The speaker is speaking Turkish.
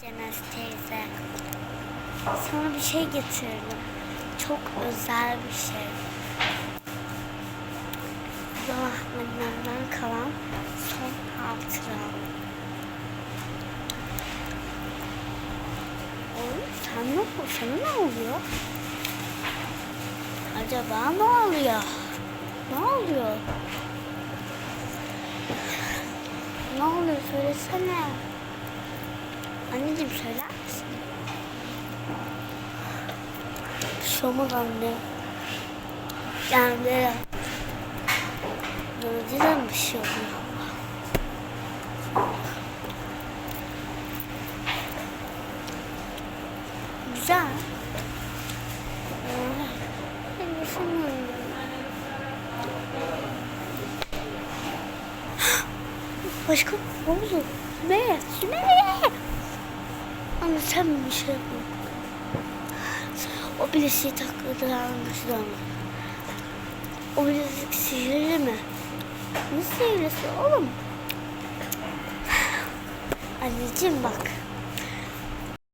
Cenaz teyze. Sana bir şey getirdim. Çok özel bir şey. Allah annemden kalan son hatıram. Oğlum sen ne, sana ne oluyor? Acaba ne oluyor? Ne oluyor? Ne oluyor söylesene. Söyler misin? Olmaz anne. Yani nadiren bir şey oluyor. Güzel. Başka ne oldu? Ne? Sümeyye! Sen bir şey yapma. O bileziği takladı anlaşılan. O bilezik sihirli mi? Ne sihirlisi oğlum? Anneciğim bak.